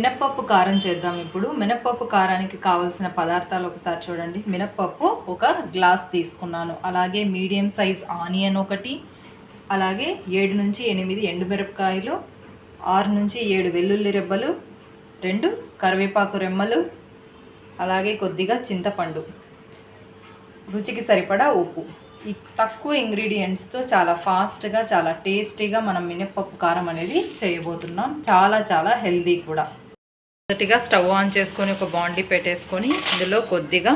మినప్పప్పు కారం చేద్దాం ఇప్పుడు. మినప్పప్పు కారానికి కావలసిన పదార్థాలు ఒకసారి చూడండి. మినప్పప్పు ఒక గ్లాస్ తీసుకున్నాను. అలాగే మీడియం సైజ్ ఆనియన్ ఒకటి అలాగే ఏడు నుంచి ఎనిమిది ఎండుమిరపకాయలు ఆరు నుంచి ఏడు వెల్లుల్లి రెబ్బలు రెండు కరివేపాకు రెమ్మలు అలాగే కొద్దిగా చింతపండు. రుచికి సరిపడా ఉప్పు. ఈ తక్కువ ఇంగ్రీడియంట్స్తో చాలా ఫాస్ట్గా చాలా టేస్టీగా మనం మినప్పప్పు కారం అనేది చేయబోతున్నాం. చాలా చాలా హెల్దీ కూడా. మొదటిగా స్టవ్ ఆన్ చేసుకొని ఒక బాండీ పెట్టేసుకొని ఇందులో కొద్దిగా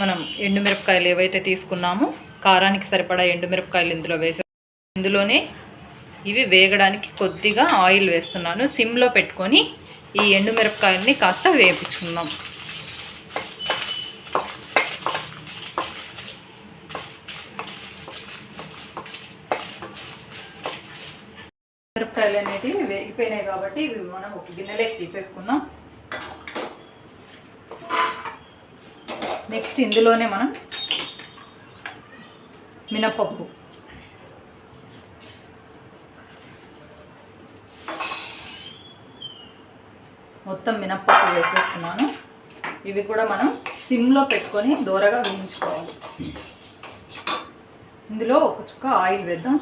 మనం ఎండుమిరపకాయలు ఏవైతే తీసుకున్నామో కారానికి సరిపడా ఎండుమిరపకాయలు ఇందులో వేసే ఇందులోనే ఇవి వేగడానికి కొద్దిగా ఆయిల్ వేస్తున్నాను. సిమ్లో పెట్టుకొని ఈ ఎండుమిరపకాయలని కాస్త వేపించుకుందాం మిరపకాయలు అనేటివి వేగిపోయినాయి కాబట్టి ఇవి మనం ఒక గిన్నెలోకి తీసేసుకుందాం. నెక్స్ట్ ఇందులోనే మనం మినపప్పు. మొత్తం మినప్పప్పు వేసేస్తున్నాను ఇవి కూడా మనం సిమ్లో పెట్టుకొని దూరగా వేయించుకోవాలి. ఇందులో ఒక చుక్క ఆయిల్ వేద్దాం.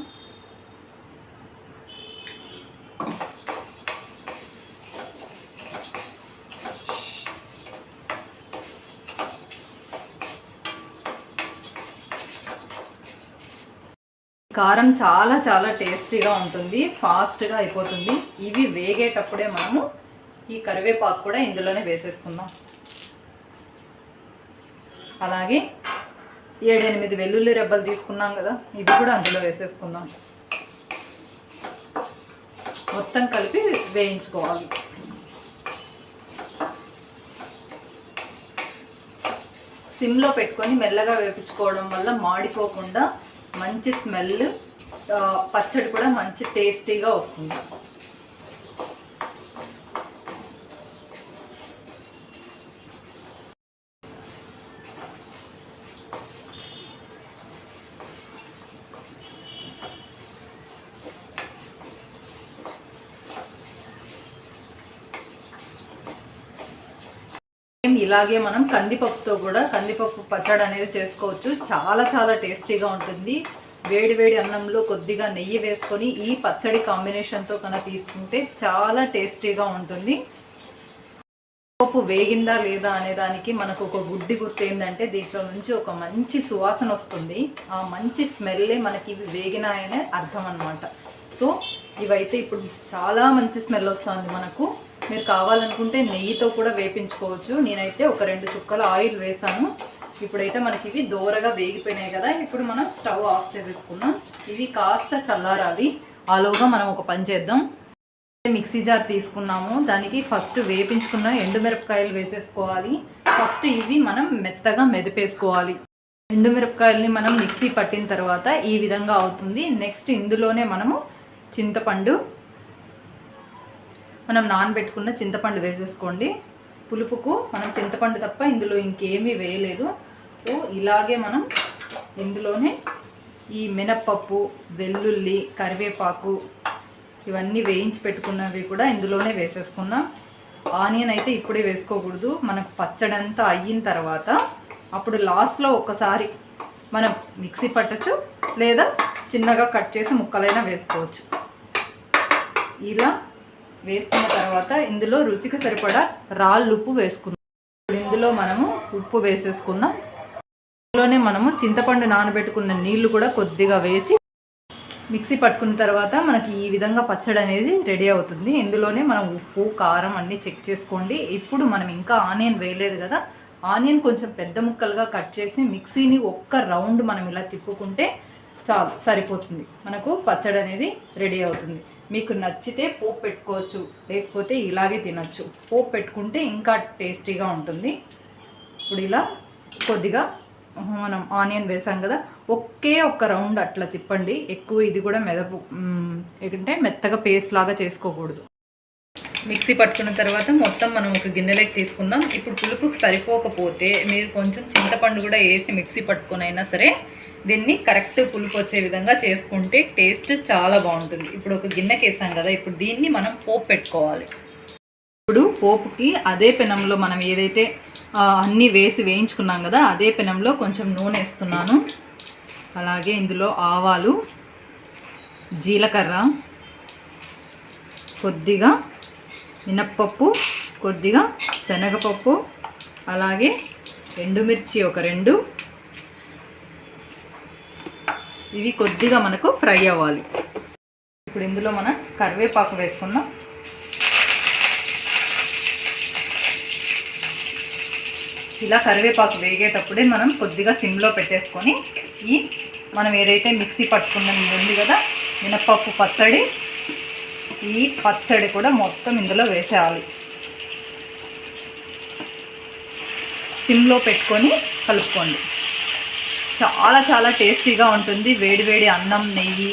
కారం చాలా చాలా టేస్టీగా ఉంటుంది ఫాస్ట్గా అయిపోతుంది. ఇవి వేగేటప్పుడే మనము ఈ కరివేపాకు కూడా ఇందులోనే వేసేసుకుందాం. అలాగే ఏడెనిమిది వెల్లుల్లి రెబ్బలు తీసుకున్నాం కదా ఇవి కూడా అందులో వేసేసుకుందాం. మొత్తం కలిపి వేయించుకోవాలి. సిమ్లో పెట్టుకొని మెల్లగా వేపించుకోవడం వల్ల మాడిపోకుండా మంచి స్మెల్ పచ్చడి కూడా మంచి టేస్టీగా వస్తుంది. సేమ్ ఇలాగే మనం కందిపప్పుతో కూడా కందిపప్పు పచ్చడి అనేది చేసుకోవచ్చు. చాలా చాలా టేస్టీగా ఉంటుంది. వేడి వేడి అన్నంలో కొద్దిగా నెయ్యి వేసుకొని ఈ పచ్చడి కాంబినేషన్తో కనుక తీసుకుంటే చాలా టేస్టీగా ఉంటుంది. పప్పు వేగిందా లేదా అనే దానికి మనకు ఒక గుడ్డి గుర్తు ఏంటంటే దీంట్లో నుంచి ఒక మంచి సువాసన వస్తుంది. ఆ మంచి స్మెల్లే మనకి ఇవి వేగినాయనే అర్థం అనమాట సో ఇవైతే ఇప్పుడు చాలా మంచి స్మెల్ వస్తుంది మనకు. మీరు కావాలనుకుంటే నెయ్యితో కూడా వేపించుకోవచ్చు. నేనైతే ఒక రెండు చుక్కల ఆయిల్ వేసాను. ఇప్పుడైతే మనకి ఇవి దూరగా వేగిపోయినాయి కదా. ఇప్పుడు మనం స్టవ్ ఆఫ్ చేసేసుకున్నాం ఇవి కాస్త చల్లారాలి. ఆలోగా మనం ఒక పని చేద్దాం. మిక్సీ జార్ తీసుకున్నాము. దానికి ఫస్ట్ వేపించుకున్న ఎండుమిరపకాయలు వేసేసుకోవాలి. ఫస్ట్ ఇవి మనం మెత్తగా మెదిపేసుకోవాలి. ఎండుమిరపకాయలని మనం మిక్సీ పట్టిన తర్వాత ఈ విధంగా అవుతుంది. నెక్స్ట్ ఇందులోనే మనము చింతపండు మనం నానబెట్టుకున్న చింతపండు వేసేసుకోండి. పులుపుకు మనం చింతపండు తప్ప ఇందులో ఇంకేమీ వేయలేదు. సో ఇలాగే మనం ఇందులోనే ఈ మినప్పప్పు వెల్లుల్లి కరివేపాకు ఇవన్నీ వేయించి పెట్టుకున్నవి కూడా ఇందులోనే వేసేసుకున్నాం ఆనియన్ అయితే ఇప్పుడే వేసుకోకూడదు. మనకు పచ్చడంతా అయిన తర్వాత అప్పుడు లాస్ట్లో ఒకసారి మనం మిక్సీ పట్టచ్చు లేదా చిన్నగా కట్ చేసి ముక్కలైనా వేసుకోవచ్చు. ఇలా వేసుకున్న తర్వాత ఇందులో రుచికి సరిపడా రాళ్ళు ఉప్పు వేసుకుందాం. ఇందులో మనము ఉప్పు వేసేసుకుందాం. ఇందులోనే మనము చింతపండు నానబెట్టుకున్న నీళ్ళు కూడా కొద్దిగా వేసి మిక్సీ పట్టుకున్న తర్వాత మనకి ఈ విధంగా పచ్చడి అనేది రెడీ అవుతుంది. ఇందులోనే మనం ఉప్పు కారం అన్నీ చెక్ చేసుకోండి. ఇప్పుడు మనం ఇంకా ఆనియన్ వేయలేదు కదా ఆనియన్ కొంచెం పెద్ద ముక్కలుగా కట్ చేసి మిక్సీని ఒక్క రౌండ్ మనం ఇలా తిప్పుకుంటే చాలు సరిపోతుంది. మనకు పచ్చడి అనేది రెడీ అవుతుంది. మీకు నచ్చితే పోపు పెట్టుకోవచ్చు లేకపోతే ఇలాగే తినచ్చు. పోపు పెట్టుకుంటే ఇంకా టేస్టీగా ఉంటుంది. ఇప్పుడు ఇలా కొద్దిగా మనం ఆనియన్ వేసాం కదా ఒకే ఒక్క రౌండ్ అట్లా తిప్పండి. ఎక్కువ ఇది కూడా మెదపు ఎందుకంటే ఏంటంటే మెత్తగా పేస్ట్ లాగా చేసుకోకూడదు. మిక్సీ పట్టుకున్న తర్వాత మొత్తం మనం ఒక గిన్నెలోకి తీసుకుందాం. ఇప్పుడు పులుపుకి సరిపోకపోతే మీరు కొంచెం చింతపండు కూడా వేసి మిక్సీ పట్టుకొని అయినా సరే దీన్ని కరెక్ట్ పులుపు వచ్చే విధంగా చేసుకుంటే టేస్ట్ చాలా బాగుంటుంది. ఇప్పుడు ఒక గిన్నెకి వేసాం కదా ఇప్పుడు దీన్ని మనం పోపు పెట్టుకోవాలి. ఇప్పుడు పోపుకి అదే పెనంలో మనం ఏదైతే అన్నీ వేసి వేయించుకున్నాం కదా అదే పెనంలో కొంచెం నూనె వేస్తున్నాను. అలాగే ఇందులో ఆవాలు జీలకర్ర కొద్దిగా మినప్పప్పు కొద్దిగా శనగపప్పు అలాగే ఎండుమిర్చి ఒక రెండు. ఇవి కొద్దిగా మనకు ఫ్రై అవ్వాలి. ఇప్పుడు ఇందులో మనం కరివేపాకు వేసుకుందాం. ఇలా కరివేపాకు వేగేటప్పుడే మనం కొద్దిగా సిమ్లో పెట్టేసుకొని ఈ మనం ఏదైతే మిక్సీ పట్టుకున్న ఉంది కదా మినప్పప్పు పచ్చడి ఈ పచ్చడి కూడా మొత్తం ఇందులో వేసేయాలి. సిమ్లో పెట్టుకొని కలుపుకోండి. చాలా చాలా టేస్టీగా ఉంటుంది. వేడివేడి అన్నం నెయ్యి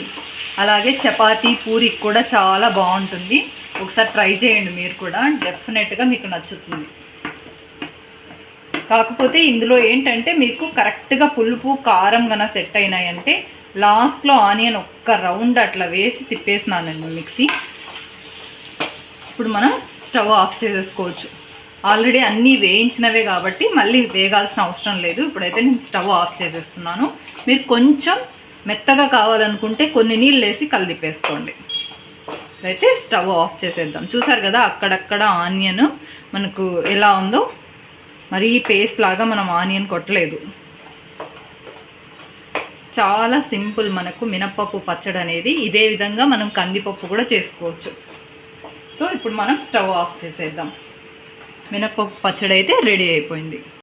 అలాగే చపాతీ పూరికి కూడా చాలా బాగుంటుంది. ఒకసారి ట్రై చేయండి మీరు కూడా. డెఫినెట్గా మీకు నచ్చుతుంది. కాకపోతే ఇందులో ఏంటంటే మీకు కరెక్ట్గా పులుపు కారం గన సెట్ అయినాయంటే లాస్ట్లో ఆనియన్ ఒక్క రౌండ్ అట్లా వేసి తిప్పేసినానండి మిక్సీ. ఇప్పుడు మనం స్టవ్ ఆఫ్ చేసేసుకోవచ్చు ఆల్రెడీ అన్నీ వేయించినవే కాబట్టి మళ్ళీ వేగాల్సిన అవసరం లేదు. ఇప్పుడైతే నేను స్టవ్ ఆఫ్ చేసేస్తున్నాను. మీరు కొంచెం మెత్తగా కావాలనుకుంటే కొన్ని నీళ్ళు వేసి కలిపేసుకోండి. అయితే స్టవ్ ఆఫ్ చేసేద్దాం. చూసారు కదా అక్కడక్కడ ఆనియన్ మనకు ఎలా ఉందో? మరి పేస్ట్ లాగా మనం ఆనియన్ కొట్టలేదు. చాలా సింపుల్ మనకు మినప్పప్పు పచ్చడి అనేది ఇదే విధంగా మనం కందిపప్పు కూడా చేసుకోవచ్చు. సో ఇప్పుడు మనం స్టవ్ ఆఫ్ చేసేద్దాం. మినప్పప్పు పచ్చడి అయితే రెడీ అయిపోయింది.